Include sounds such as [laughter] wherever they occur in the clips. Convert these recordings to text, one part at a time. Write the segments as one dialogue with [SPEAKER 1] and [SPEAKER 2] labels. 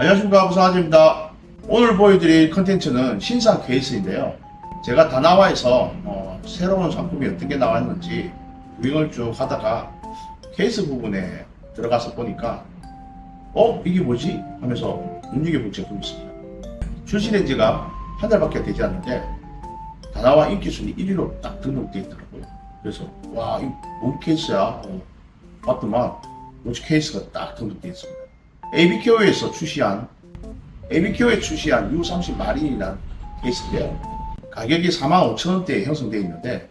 [SPEAKER 1] 안녕하십니까 부사장입니다. 오늘 보여드릴 컨텐츠는 신상 케이스인데요. 제가 다나와에서 어, 새로운 상품이 어떤 게 나왔는지 유행을 쭉 하다가 케이스 부분에 들어가서 보니까 어? 이게 뭐지? 하면서 눈여겨볼 제품이 있습니다. 출시된 지가 한 달밖에 되지 않는데 다나와 인기 순위 1위로 딱 등록되어 있더라고요. 그래서 와, 이뭔 케이스야? 어, 봤더만 로지 케이스가 딱 등록되어 있습니다. ABKO에서 출시한 ABKO에 출시한 U30 마린이라는 케이스인데요. 가격이 45,000원대에 형성되어 있는데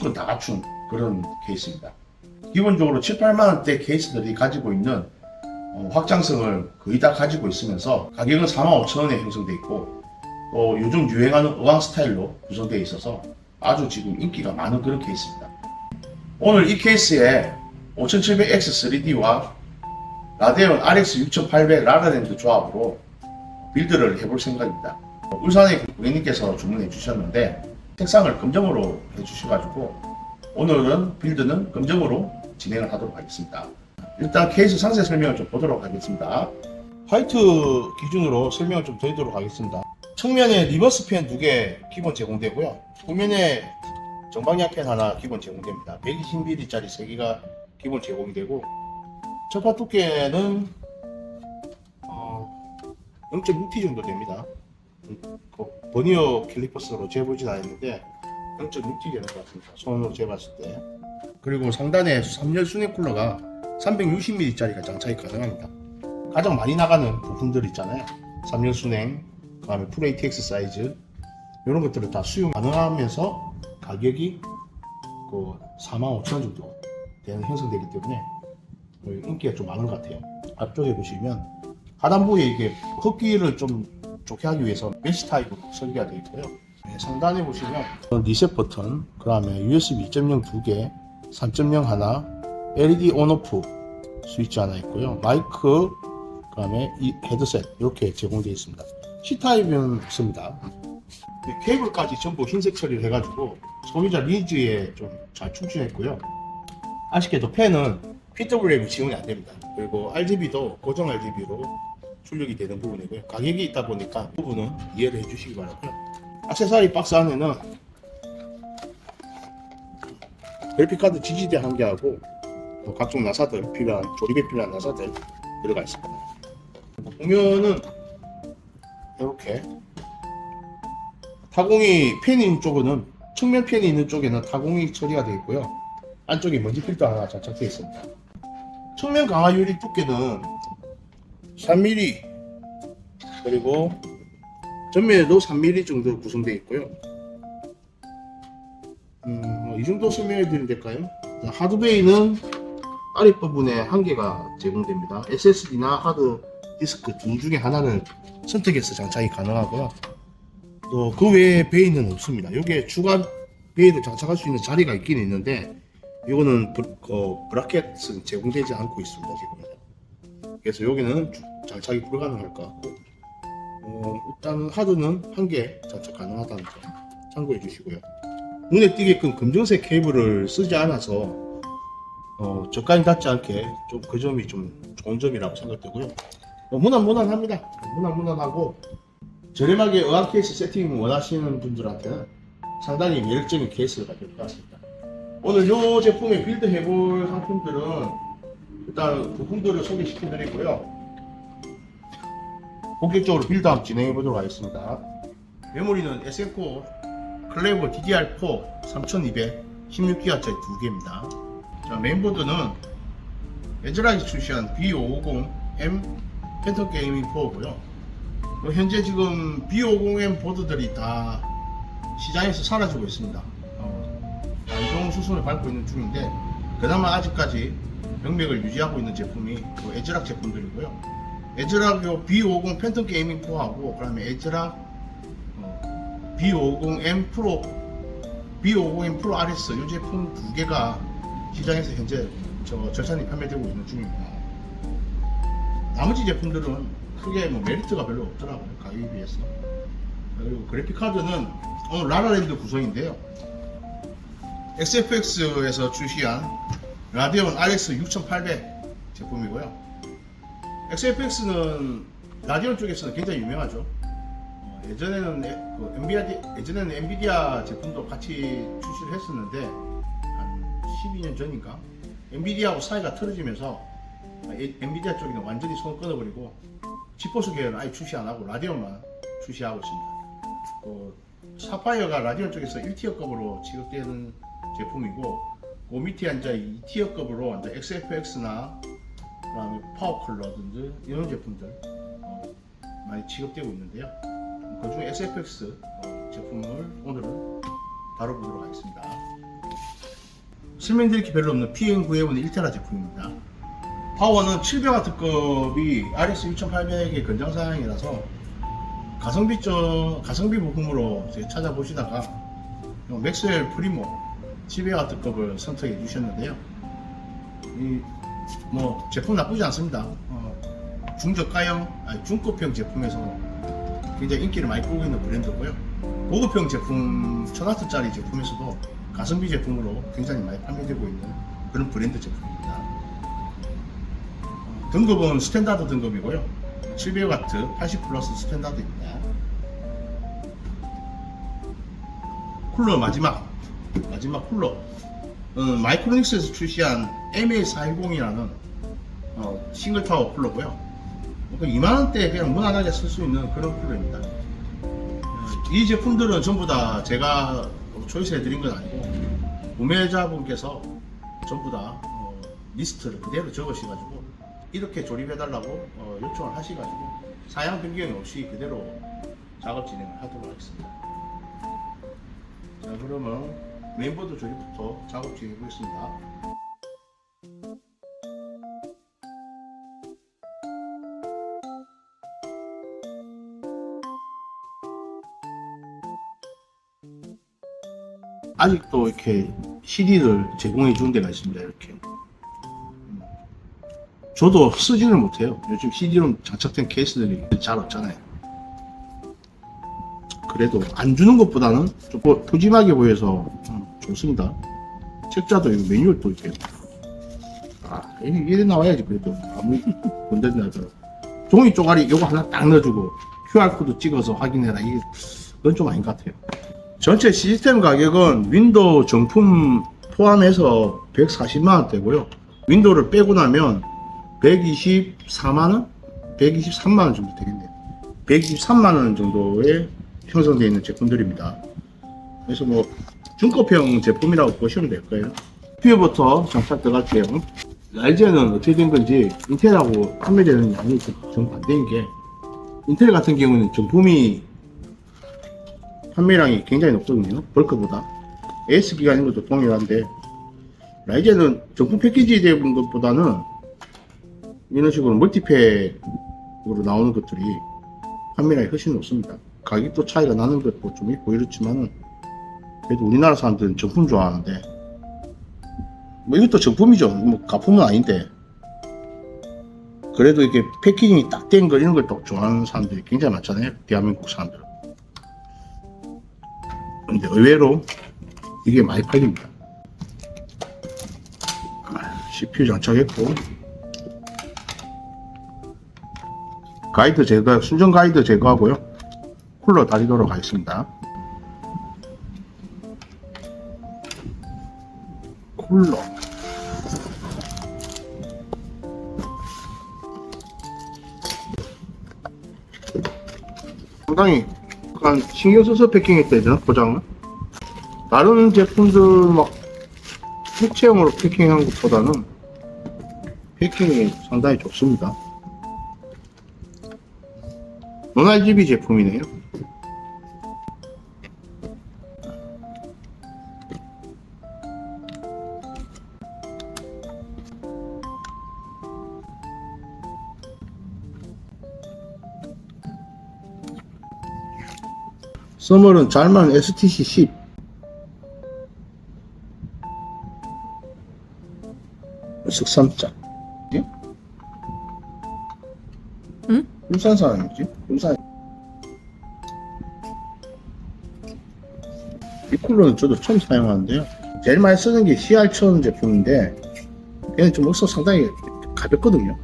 [SPEAKER 1] 건다 갖춘 그런 케이스입니다. 기본적으로 7, 8만 원대 케이스들이 가지고 있는 어, 확장성을 거의 다 가지고 있으면서 가격은 45,000원에 형성되어 있고 또 요즘 유행하는 어항 스타일로 구성되어 있어서 아주 지금 인기가 많은 그런 케이스입니다. 오늘 이 케이스에 5700X3D와 라데온 RX 6800 라라랜드 조합으로 빌드를 해볼 생각입니다. 울산의 고객님께서 주문해 주셨는데 색상을 검정으로 해주셔가지고 오늘은 빌드는 검정으로 진행을 하도록 하겠습니다. 일단 케이스 상세 설명을 좀 보도록 하겠습니다. 화이트 기준으로 설명을 좀 드리도록 하겠습니다. 측면에 리버스 펜 두 개 기본 제공되고요. 후면에 정방향 펜 하나 기본 제공됩니다. 120mm짜리 3개가 기본 제공이 되고 첫파 두께는 어, 0.6T 정도 됩니다. 음, 그 버니어 캘리퍼스로 재보진 않았는데 0.6T 되는 것 같습니다. 손으로 재봤을 때. 그리고 상단에 3열 수냉 쿨러가 360mm짜리가 장착이 가능합니다. 가장 많이 나가는 부품들 있잖아요. 3열 수냉, 그 다음에 풀 ATX 사이즈 이런 것들을 다 수용 가능하면서 가격이 그 45,000원 정도 되는 형성되기 때문에 뭐 인기가 좀 많은 것 같아요. 앞쪽에 보시면 하단부에 이게 흡기를 좀 좋게 하기 위해서 메시 타입으로 설계가 되어 있고요. 네, 상단에 보시면 리셋 버튼, 그 다음에 USB 2.0두 개, 3.0 하나, LED 온오프 스위치 하나 있고요. 마이크, 그 다음에 이 헤드셋 이렇게 제공되어 있습니다. C 타입은 없습니다. 네, 케이블까지 전부 흰색 처리를 해가지고 소비자 니즈에 좀 잘 충실했고요. 아쉽게도 펜은 PWM 지원이 안 됩니다. 그리고 RGB도 고정 RGB로 출력이 되는 부분이고요. 가격이 있다 보니까 그 부분은 이해를 해주시기 바라고요. 액세서리 박스 안에는 그래픽카드 지지대 한 개하고 뭐 각종 나사들 필요한 조립에 필요한 나사들 들어가 있습니다. 보면은 이렇게 타공이 펜이 있는 쪽은 측면 펜이 있는 쪽에는 타공이 처리가 되어 있고요. 안쪽에 먼지 필터 하나 장착되어 있습니다. 측면 강화 유리 두께는 3mm 그리고 전면에도 3mm 정도 구성되어 있고요. 음, 뭐이 정도 설명해 드리면 될까요? 자, 하드베이는 아랫부분에 한 개가 제공됩니다. SSD나 하드 디스크 둘 중에 하나는 선택해서 장착이 가능하고요. 또 그 외에 베이는 없습니다. 여기에 추가 베이를 장착할 수 있는 자리가 있긴 있는데 이거는 브, 어, 브라켓은 제공되지 않고 있습니다 지금. 그래서 여기는 주- 장착이 불가능할 것 같고 어, 일단 하드는 한 개 장착 가능하다는 점 참고해 주시고요. 눈에 띄게끔 검정색 케이블을 쓰지 않아서 어, 저까지 닿지 않게 좀 그 점이 좀 좋은 점이라고 생각되고요. 어, 무난무난합니다. 무난무난하고 저렴하게 어항 케이스 세팅 원하시는 분들한테는 상당히 매력적인 케이스가 될것 같습니다. 오늘 이 제품에 빌드 해볼 상품들은 일단 부품들을 소개시켜 드리고요. 본격적으로 빌드 한번 진행해 보도록 하겠습니다. 메모리는 SN코 클레버 DDR4 3200 16기가짜리 두 개입니다. 자, 메인보드는 에즈라이 출시한 B550M 펜터 게이밍 4고요. 현재 지금 B550M 보드들이 다 시장에서 사라지고 있습니다. 어, 안 좋은 수순을 밟고 있는 중인데 그나마 아직까지 명맥을 유지하고 있는 제품이 그 에즈락 제품들이고요. 에즈락 요 B50 팬텀 게이밍 4하고 그다음에 에즈락 어, B50M 프로 B50M 프로 RS 이 제품 두 개가 시장에서 현재 저 절찬리 판매되고 있는 중입니다. 나머지 제품들은 크게 뭐 메리트가 별로 없더라고요 가격에 비해서. 그리고 그래픽 카드는 오늘 라라랜드 구성인데요. XFX에서 출시한 라데온 RX 6800 제품이고요. XFX는 라디온 쪽에서는 굉장히 유명하죠. 어, 예전에는 에- 그 엔비디아 예전에는 엔비디아 제품도 같이 출시를 했었는데 한 12년 전인가 엔비디아하고 사이가 틀어지면서 아, 에- 엔비디아 쪽에는 완전히 손을 끊어버리고 지포스 계열은 아예 출시 안 하고 라디온만 출시하고 있습니다. 그 사파이어가 라디온 쪽에서 1티어 급으로 취급되는 제품이고 그 밑에 앉아 2티어급으로 앉아 XFX나 그다음에 파워컬러든지 이런 제품들 어, 많이 취급되고 있는데요. 그중에 SFX 어, 제품을 오늘은 다뤄보도록 하겠습니다. 설명드릴 게 별로 없는 PM9A1 1테라 제품입니다. 파워는 700W급이 RS 2800의 권장사양이라서 가성비 쪽 가성비 부품으로 찾아보시다가 요 맥스웰 프리모 700W급을 선택해 주셨는데요. 이 뭐 제품 나쁘지 않습니다. 어, 중저가형, 아니 중급형 제품에서 굉장히 인기를 많이 끌고 있는 브랜드고요. 고급형 제품, 1000W짜리 제품에서도 가성비 제품으로 굉장히 많이 판매되고 있는 그런 브랜드 제품입니다. 어, 등급은 스탠다드 등급이고요. 700W 80 플러스 스탠다드입니다. 쿨러 마지막 마지막 쿨러 어, 마이크로닉스에서 출시한 MA410이라는 어, 싱글 타워 쿨러고요. 2만 원대 그냥 무난하게 쓸 수 있는 그런 쿨러입니다. 어, 이 제품들은 전부 다 제가 초이스 해 드린 건 아니고 구매자분께서 전부 다 어, 리스트를 그대로 적으셔가지고 이렇게 조립해 달라고 어, 요청을 하셔가지고 사양 변경이 없이 그대로 작업 진행을 하도록 하겠습니다. 자 그러면 메인보드 조립부터 작업 진행해 보겠습니다. 아직도 이렇게 CD를 제공해 주는 데가 있습니다. 이렇게. 음. 저도 쓰지를 못해요. 요즘 CD로 장착된 케이스들이 잘 없잖아요. 그래도 안 주는 것보다는 좀뭐 푸짐하게 보여서 음, 좋습니다. 책자도 이거 매뉴얼도 이렇게 아 이게 나와야지 그래도 아무리 [laughs] 건드리나 하더라도 종이 쪼가리 요거 하나 딱 넣어주고 QR코드 찍어서 확인해라 이게 그건 좀 아닌 것 같아요. 전체 시스템 가격은 윈도우 정품 포함해서 140만원대고요. 윈도우를 빼고 나면 124만원? 123만원 정도 되겠네요. 123만원 정도에 형성되어 있는 제품들입니다. 그래서 뭐 중급형 제품이라고 보시면 될 거예요. CPU부터 장착 들어갈게요. 라이젠은 어떻게 된 건지 인텔하고 판매되는 양이 정반대인 게 인텔 같은 경우는 정품이 판매량이 굉장히 높거든요. 벌크보다. AS기가 있는 것도 동일한데, 라이젠은 정품 패키지 되는 것보다는 이런 식으로 멀티팩으로 나오는 것들이 판매량이 훨씬 높습니다. 가격도 차이가 나는 것도 좀 이렇지만은, 그래도 우리나라 사람들은 정품 좋아하는데, 뭐 이것도 정품이죠. 뭐 가품은 아닌데, 그래도 이게 패키징이 딱 된 거 이런 걸 또 좋아하는 사람들이 굉장히 많잖아요. 대한민국 사람들. 근데 의외로 이게 많이 팔립니다. 아, CPU 장착했고 가이드 제거, 순정 가이드 제거하고요. 쿨러 다리도록 하겠습니다. 쿨러 상당히 약간 신경 써서 패킹했대야 되나 포장을? 다른 제품들 막 색채형으로 패킹한 것보다는 패킹이 상당히 좋습니다. 노날GB 제품이네요. 써멀은 잘만 STC 10 석삼자 예?
[SPEAKER 2] 응?
[SPEAKER 1] 울산 사람이지? 울산 이 쿨러는 저도 처음 사용하는데요 제일 많이 쓰는 게 CR1000 제품인데 얘는 좀 억서 상당히 가볍거든요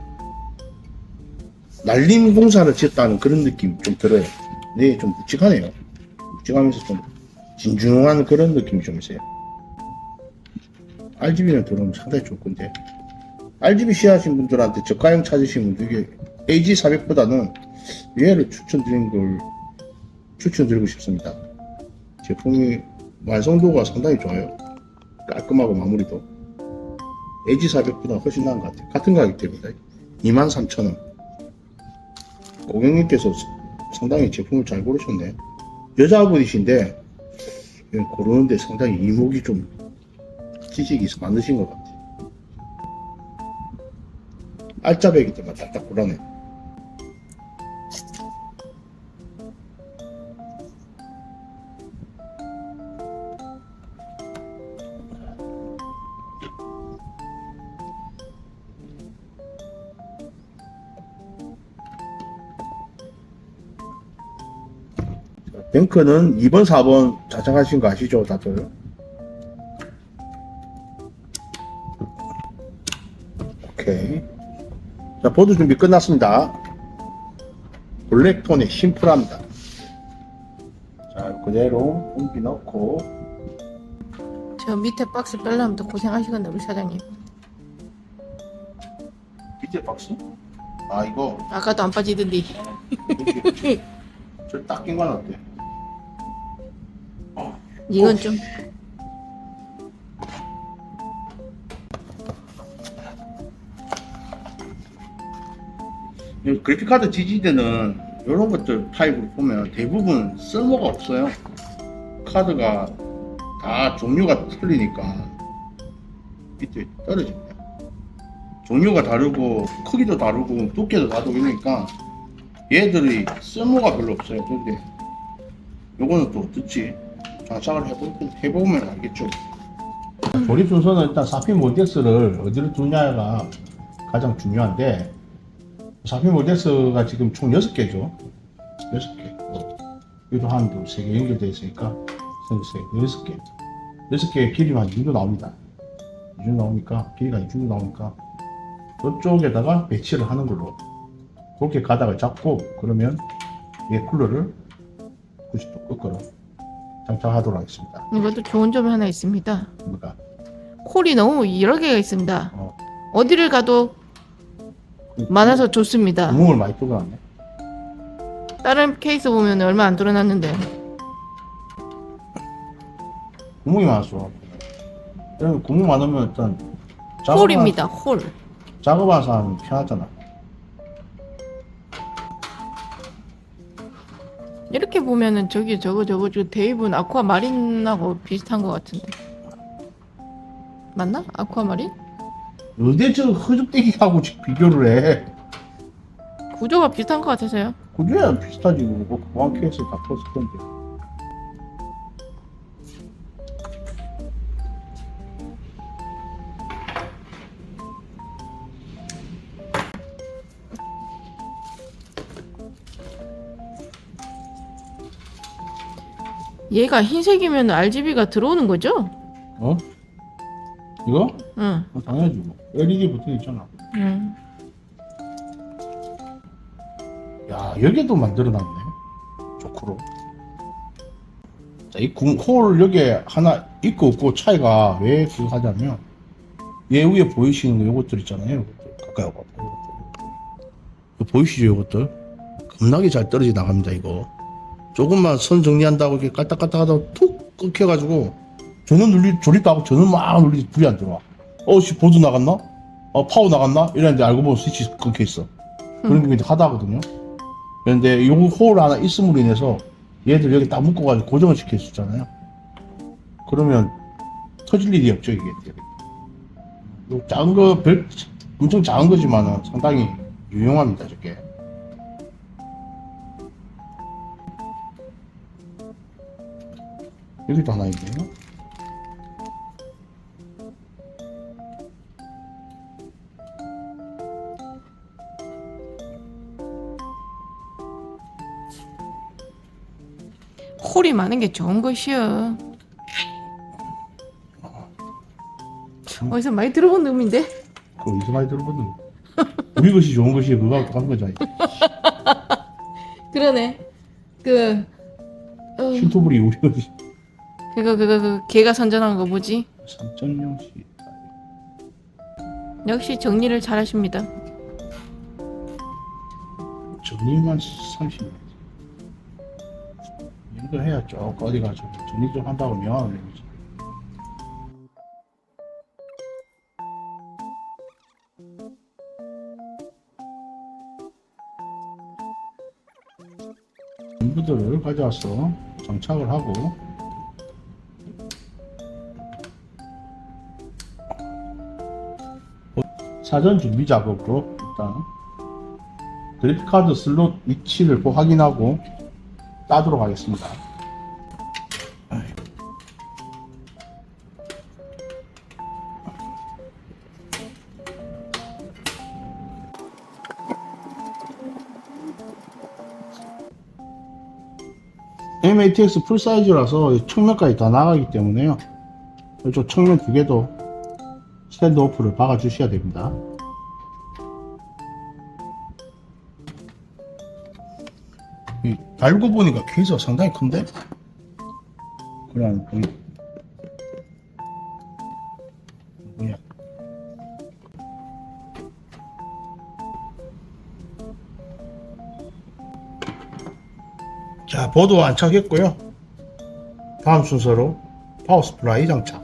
[SPEAKER 1] 날림 공사를 지었다는 그런 느낌 좀 들어요. 네, 좀 묵직하네요. 묵직하면서 좀 진중한 그런 느낌이 좀 있어요. RGB는 들어오면 상당히 좋을 건데. RGB 시하신 분들한테 저가형 찾으신 분들, 이게 AG400보다는 얘를 추천드린 걸 추천드리고 싶습니다. 제품이 완성도가 상당히 좋아요. 깔끔하고 마무리도. AG400보다 훨씬 나은 것 같아요. 같은 가격대입니다. 23,000원. 고객님께서 상당히 제품을 잘 고르셨네. 여자분이신데, 예, 고르는데 상당히 이목이 좀 지식이 많으신 것 같아요. 알짜배기 때만 딱딱 고르네. 뱅크는 2번, 4번 자작하신 거 아시죠, 다들? 오케이. 자, 보드 준비 끝났습니다. 블랙톤의 심플합니다. 자, 그대로 공기 넣고,
[SPEAKER 2] 저 밑에 박스 빼려면 더 고생하시겠네 우리 사장님
[SPEAKER 1] 밑에 박스? 아, 이거,
[SPEAKER 2] 아까도 안 빠지던데
[SPEAKER 1] 저딱 낀건 어때?
[SPEAKER 2] 이건 좀
[SPEAKER 1] 이 그래픽카드 지지대는 이런 것들 타입으로 보면 대부분 쓸모가 없어요. 카드가 다 종류가 틀리니까 밑에 떨어집니다. 종류가 다르고 크기도 다르고 두께도 다르고 이러니까 얘들이 쓸모가 별로 없어요. 근데 요거는 또 어떻지? 장착을 해보, 해보면 알겠죠. 조립 순서는 일단 사피 모덱스를 어디로 두냐가 가장 중요한데 사피 모덱스가 지금 총 6개죠. 6개. 어, 여기도 한, 둘, 세개 연결되어 있으니까, 세, 여섯 개. 여섯 개의 길이가 한이 정도 나옵니다. 이 정도 나오니까, 길이가 이 정도 나오니까, 저쪽에다가 배치를 하는 걸로. 그렇게 가닥을 잡고, 그러면, 얘 쿨러를 90도 꺾어로 장착하도록 하겠습니다.
[SPEAKER 2] 이것도 좋은 점이 하나 있습니다
[SPEAKER 1] 뭐가,
[SPEAKER 2] 콜이 너무 여러 개가 있습니다
[SPEAKER 1] 어,
[SPEAKER 2] 어디를 가도 많아서 좋습니다
[SPEAKER 1] 구멍을 많이 뚫어놨네.
[SPEAKER 2] 다른 케이스 보면 얼마 안 들어놨는데
[SPEAKER 1] 구멍이 많았어. 구멍 많으면 일단,
[SPEAKER 2] 홀입니다 홀
[SPEAKER 1] 작업하는 사람이 편하잖아.
[SPEAKER 2] 이렇게 보면은 저기 저거 저거 저 데이브는 아쿠아 마린하고 비슷한 것 같은데 맞나? 아쿠아 마린?
[SPEAKER 1] 어디 저 허접대기하고 지금 비교를 해.
[SPEAKER 2] 구조가 비슷한 것 같아서요
[SPEAKER 1] 그게 비슷하지 뭐 보안 케이스 다 풀었을 건데.
[SPEAKER 2] 얘가 흰색이면 RGB가 들어오는 거죠?
[SPEAKER 1] 어? 이거?
[SPEAKER 2] 응.
[SPEAKER 1] 어, 당연하지 뭐. LED 붙어 있잖아.
[SPEAKER 2] 응.
[SPEAKER 1] 야 여기도 만들어놨네. 조크로. 자, 이 구- 홀 여기에 하나 있고 없고 차이가 왜 그거 하자면 얘 위에 보이시는 거 요것들 있잖아요. 요것들. 가까이 와봐. 요것들. 보이시죠 요것들? 겁나게 잘 떨어져 나갑니다 이거. 조금만 선 정리한다고 이렇게 깔딱깔딱 하다가 툭 끊겨가지고 저는 눌리 조립도 하고 저는 막 눌리지 불이 안 들어와. 어 씨 보드 나갔나? 어 파워 나갔나? 이랬는데 알고 보면 스위치 끊겨 있어. 그런 게 이제 하다 하거든요. 그런데 요홀 하나 있음으로 인해서 얘들 여기 딱 묶어가지고 고정을 시킬 수 있잖아요. 그러면 터질 일이 없죠 이게. 요 작은 거 별 엄청 작은 거지만은 상당히 유용합니다 저게. 여기도 하나 있네요.
[SPEAKER 2] 홀이 많은 게 좋은 것이요. 어디서 많이 들어본 놈인데?
[SPEAKER 1] 그거 어디서 많이 들어보는 우리 우리 것이 좋은 것이 그거하고 똑같은 거잖아.
[SPEAKER 2] 그러네. 그 어,
[SPEAKER 1] 신토불이 우리 것이
[SPEAKER 2] 그거 그거 그 걔가 선전한 거 뭐지?
[SPEAKER 1] 3.0씩.
[SPEAKER 2] 역시 정리를 잘하십니다.
[SPEAKER 1] 정리만 30년. 이런 거 해야 쭉 어디 가서 정리 좀 한다고 명함을 내지. 전부들을 가져와서 장착을 하고 사전 준비 작업으로 일단 그래픽카드 슬롯 위치를 또 확인하고 따도록 하겠습니다. MATX 풀 사이즈라서 측면까지 다 나가기 때문에요. 이쪽 측면 두 개도 스탠드 오프를 박아 주셔야 됩니다. 이 달고 보니까 케이스가 상당히 큰데? 그냥 거의 뭐야 자 보도 안착했고요 다음 순서로 파워 스프라이 장착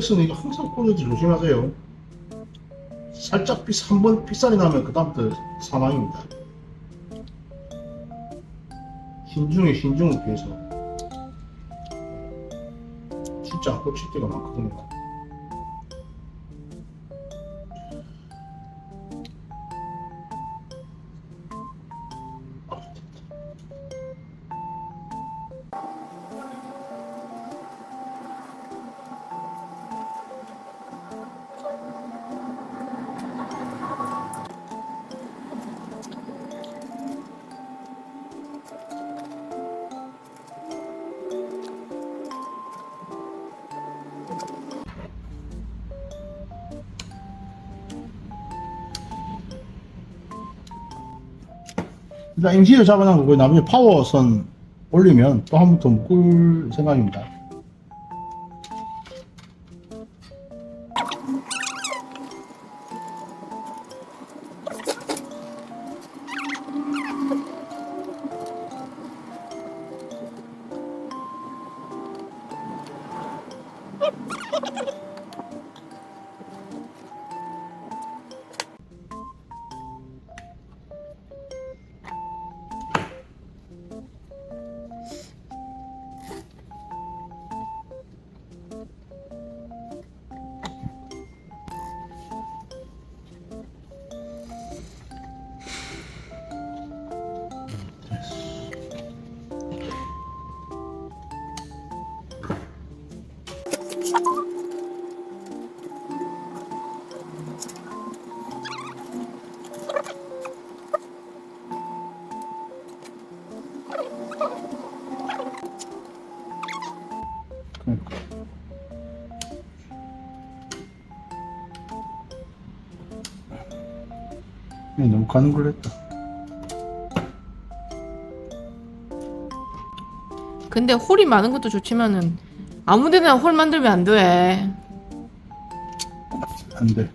[SPEAKER 1] 쓰니까 항상 꽂는지 조심하세요. 살짝 피, 한번 핏살이 나면 그 다음부터 사망입니다. 신중에 신중을 피해서 진짜 안 꽂힐 때가 많거든요. 일단 임시로 잡아놓은 거고 나머지 파워선 올리면 또 한 번 더 묶을 생각입니다. 가는 걸 했다.
[SPEAKER 2] 근데 홀이 많은 것도 좋지만은 아무데나 홀 만들면 안 돼.
[SPEAKER 1] 안 돼.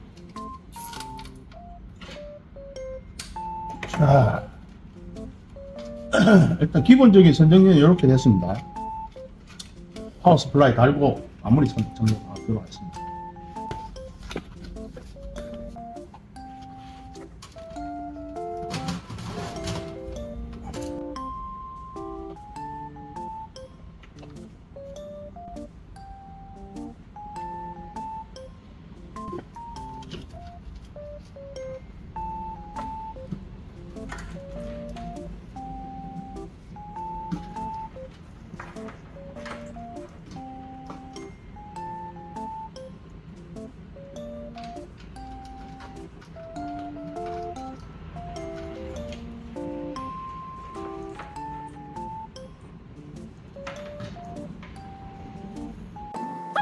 [SPEAKER 1] 자, [clears throat] 일단 기본적인 선정리는 이렇게 됐습니다. 파워 스플라이 달고 마무리 선- 정리가 들어갔습니다.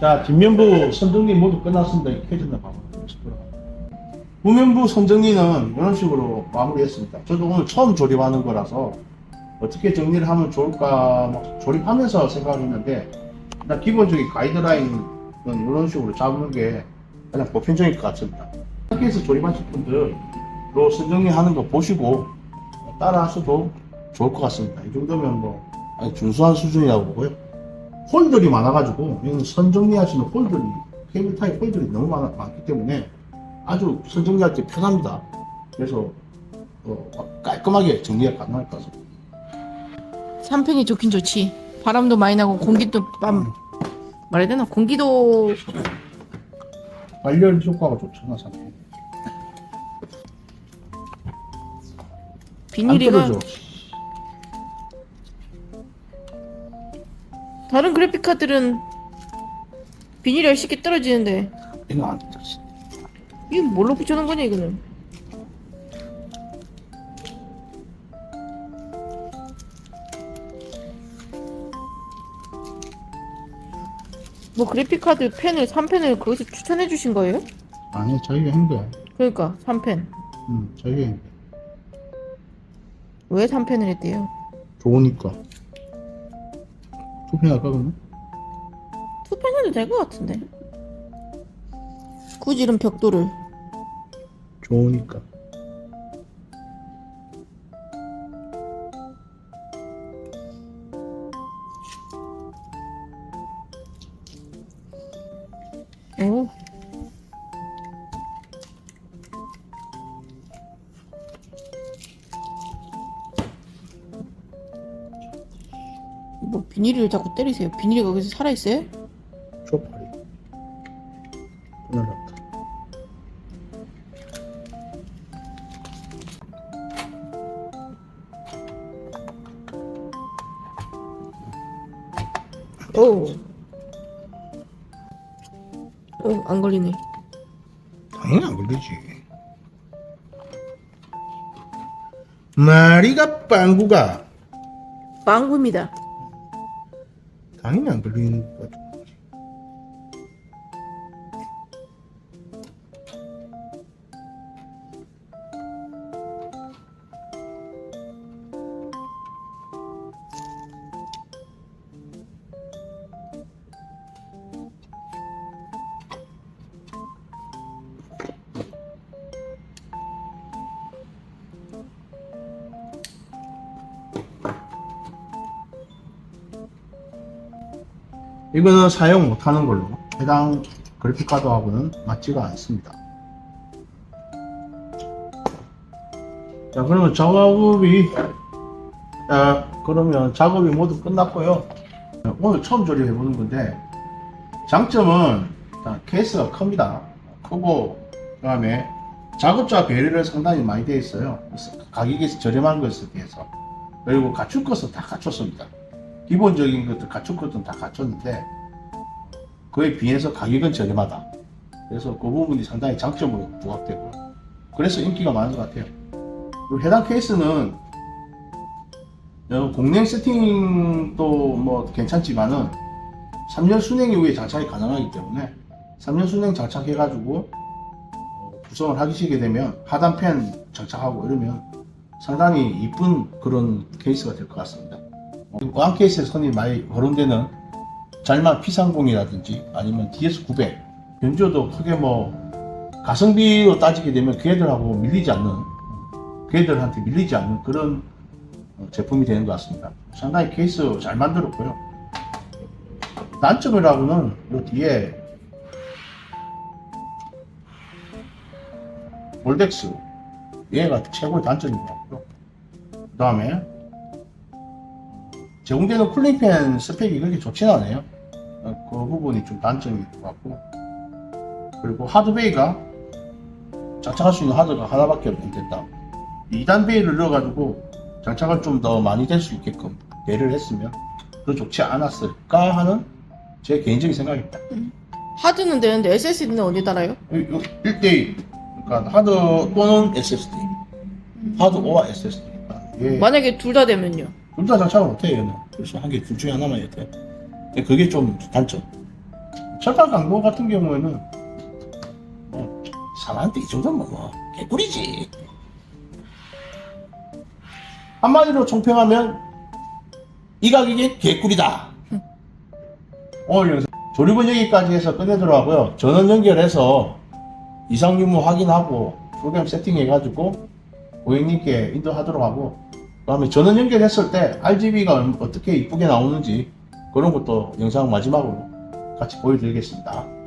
[SPEAKER 1] 자, 뒷면부 선정리 모두 끝났습니다. 이 켜졌나 봐봐. 후면부 선정리는 이런 식으로 마무리했습니다. 저도 오늘 처음 조립하는 거라서 어떻게 정리를 하면 좋을까 막 조립하면서 생각했는데 일단 기본적인 가이드라인은 이런 식으로 잡는 게 가장 보편적일 것 같습니다. 학교에서 조립하실 분들 또 선정리하는 거 보시고 따라 하셔도 좋을 것 같습니다. 이 정도면 뭐 아주 준수한 수준이라고 보고요. 홀들이 많아가지고 이건 선정리하시는 홀들이 케이블 타입 홀들이 너무 많, 많기 때문에 아주 선정리할 때 편합니다. 그래서 어, 깔끔하게 정리가 가능할 것 같습니다.
[SPEAKER 2] 3편이 좋긴 좋지. 바람도 많이 나고 공기도 맘 말해야 되나? 공기도
[SPEAKER 1] 관련 효과가 좋잖아. 안
[SPEAKER 2] 비닐이가
[SPEAKER 1] 떨어져.
[SPEAKER 2] 다른 그래픽 카드는 비닐이 쉽게 떨어지는데
[SPEAKER 1] 이거 안 떨어져.
[SPEAKER 2] 이건 뭘로 붙여놓은 거냐 이거는? 뭐 그래픽 카드 펜을 3펜을 거기서 추천해 주신 거예요?
[SPEAKER 1] 아니, 저희가 한 거야.
[SPEAKER 2] 그러니까 3펜.
[SPEAKER 1] 응, 저희가 한 거야.
[SPEAKER 2] 왜 3펜을 했대요?
[SPEAKER 1] 좋으니까. 투표 할까, 그러면?
[SPEAKER 2] 2펜 해도 될 것 같은데. 굳이 이런 벽돌을
[SPEAKER 1] 좋으니까.
[SPEAKER 2] 비닐을 자꾸 때리세요. 비닐이 거기서 살아있어요?
[SPEAKER 1] 쇼파리. 끊어놨다.
[SPEAKER 2] 오. 어, 안 걸리네.
[SPEAKER 1] 당연히 안 걸리지. 마리가 빵구가
[SPEAKER 2] 망구입니다.
[SPEAKER 1] 당연 이거는 사용 못하는 걸로 해당 그래픽 카드하고는 맞지가 않습니다. 자, 그러면 작업이, 자, 그러면 작업이 모두 끝났고요. 오늘 처음 조립해 보는 건데, 장점은 케이스가 큽니다. 크고, 그 다음에 작업자 배려를 상당히 많이 되어 있어요. 가격이 저렴한 것에 비해서. 그리고 갖출 것은 다 갖췄습니다. 기본적인 것들 갖출 것은 다 갖췄는데, 그에 비해서 가격은 저렴하다. 그래서 그 부분이 상당히 장점으로 부각되고, 그래서 인기가 많은 것 같아요. 그리고 해당 케이스는 어, 공랭 세팅도 뭐 괜찮지만은 3년 순행 이후에 장착이 가능하기 때문에 3년 순행 장착해가지고 어, 구성을 하시게 되면 하단팬 장착하고 이러면 상당히 이쁜 그런 케이스가 될 것 같습니다. 어, 왕 케이스에 선이 많이 거론되는 잘만 P30이라든지 아니면 DS900 변조도 크게 뭐 가성비로 따지게 되면 걔들하고 밀리지 않는 걔들한테 밀리지 않는 그런 어, 제품이 되는 것 같습니다. 상당히 케이스 잘 만들었고요. 단점이라고는 이 뒤에 몰덱스 얘가 최고의 단점인 것 같고요. 그 다음에 제공되는 쿨링팬 스펙이 그렇게 좋진 않아요. 어, 그 부분이 좀 단점인 것 같고 그리고 하드베이가 장착할 수 있는 하드가 하나밖에 안 된다. 2단 베이를 넣어가지고 장착을 좀 더 많이 될 수 있게끔 배를 했으면 더 좋지 않았을까 하는 제 개인적인 생각입니다.
[SPEAKER 2] 하드는 되는데 SSD는 어디 달아요?
[SPEAKER 1] 1대1 그러니까 하드 또는 SSD 하드 오와 SSD 예.
[SPEAKER 2] 만약에 둘 다 되면요.
[SPEAKER 1] 둘다 장착을 못해요 얘는? 그래서 한 개 둘 중에 하나만 해야 돼 예, 그게 좀 단점. 철판 강도 같은 경우에는 뭐 4만대 이 정도면 뭐 개꿀이지. 한마디로 총평하면 이 가격에 개꿀이다. 오늘 영상 조립은 여기까지 해서 끝내도록 하고요. 전원 연결해서 이상 유무 확인하고 프로그램 세팅해가지고 고객님께 인도하도록 하고. 그 다음에 전원 연결했을 때 RGB가 어떻게 이쁘게 나오는지 그런 것도 영상 마지막으로 같이 보여드리겠습니다.